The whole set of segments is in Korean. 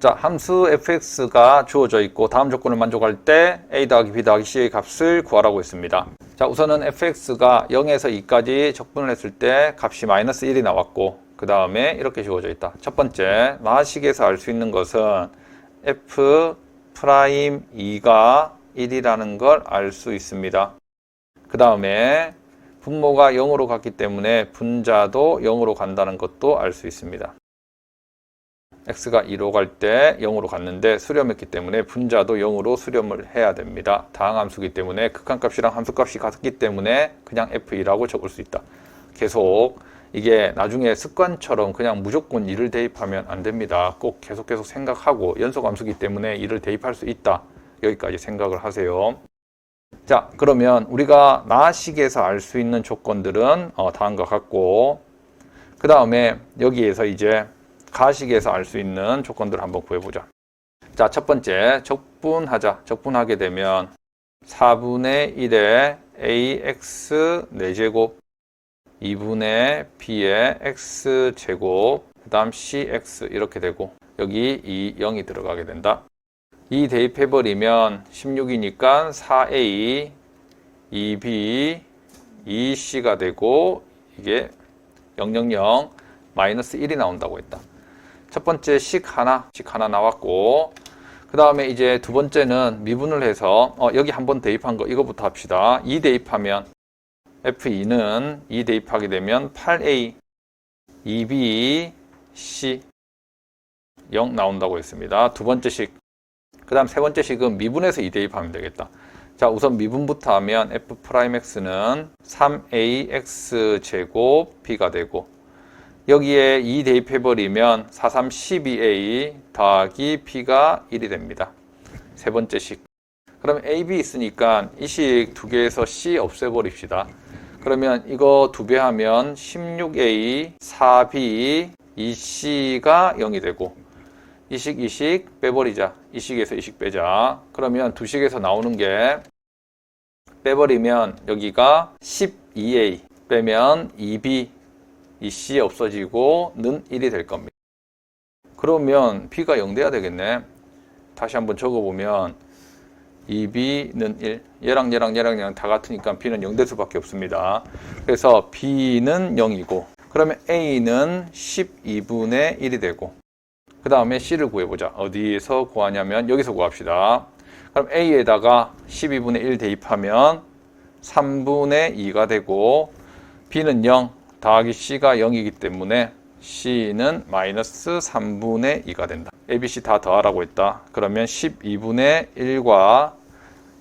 자, 함수 fx가 주어져 있고 다음 조건을 만족할 때 a 더하기 b 더하기 c의 값을 구하라고 했습니다. 자, 우선은 fx가 0에서 2까지 적분을 했을 때 값이 마이너스 1이 나왔고 그 다음에 이렇게 주어져 있다. 첫 번째, 나식에서 알 수 있는 것은 f 프라임 2가 1이라는 걸 알 수 있습니다. 그 다음에 분모가 0으로 갔기 때문에 분자도 0으로 간다는 것도 알 수 있습니다. X가 2로 갈 때 0으로 갔는데 수렴했기 때문에 분자도 0으로 수렴을 해야 됩니다. 다항함수기 때문에 극한값이랑 함수값이 같기 때문에 그냥 f2라고 적을 수 있다. 계속 이게 나중에 습관처럼 그냥 무조건 2를 대입하면 안 됩니다. 꼭 계속 계속 생각하고 연속함수기 때문에 2를 대입할 수 있다. 여기까지 생각을 하세요. 자, 그러면 우리가 나식에서 알 수 있는 조건들은 어, 다음과 같고 그 다음에 여기에서 이제 가식에서 알 수 있는 조건들을 한번 구해보자. 자, 첫 번째 적분하자. 적분하게 되면 4분의 1의 ax 4제곱 2분의 b의 x제곱 그 다음 cx 이렇게 되고 여기 이 0이 들어가게 된다. 이 대입해버리면 16이니까 4a 2b 2c가 되고 이게 000 마이너스 1이 나온다고 했다. 첫 번째 식 하나, 식 하나 나왔고 그 다음에 이제 두 번째는 미분을 해서 어, 여기 한 번 대입한 거 이거부터 합시다. 2 대입하면 F2는 2 대입하게 되면 8A 2B C 0 나온다고 했습니다. 두 번째 식. 그 다음 세 번째 식은 미분해서 2 대입하면 되겠다. 자, 우선 미분부터 하면 F'X는 3AX 제곱 B가 되고 여기에 2 대입해버리면 4, 3, 12A 더하기 B가 1이 됩니다. 세 번째 식. 그럼 A, B 있으니까 이 식 두 개에서 C 없애버립시다. 그러면 이거 두 배 하면 16A, 4B, 2C가 0이 되고 이 식, 이식 빼버리자. 이 식에서 이식 빼자. 그러면 두 식에서 나오는 게 빼버리면 여기가 12A 빼면 2B 이 C 없어지고 는 1이 될 겁니다. 그러면 B가 0 돼야 되겠네. 다시 한번 적어보면 2B는 1. 얘랑 얘랑 얘랑 얘랑 다 같으니까 B는 0될 수밖에 없습니다. 그래서 B는 0이고 그러면 A는 12분의 1이 되고 그 다음에 C를 구해보자. 어디에서 구하냐면 여기서 구합시다. 그럼 A에다가 12분의 1 대입하면 3분의 2가 되고 B는 0, 더하기 C가 0이기 때문에 C는 마이너스 3분의 2가 된다. ABC 다 더하라고 했다. 그러면 12분의 1과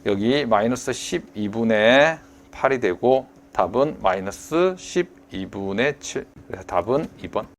여기 마이너스 12분의 8이 되고 답은 마이너스 12분의 7. 그래서 답은 2번.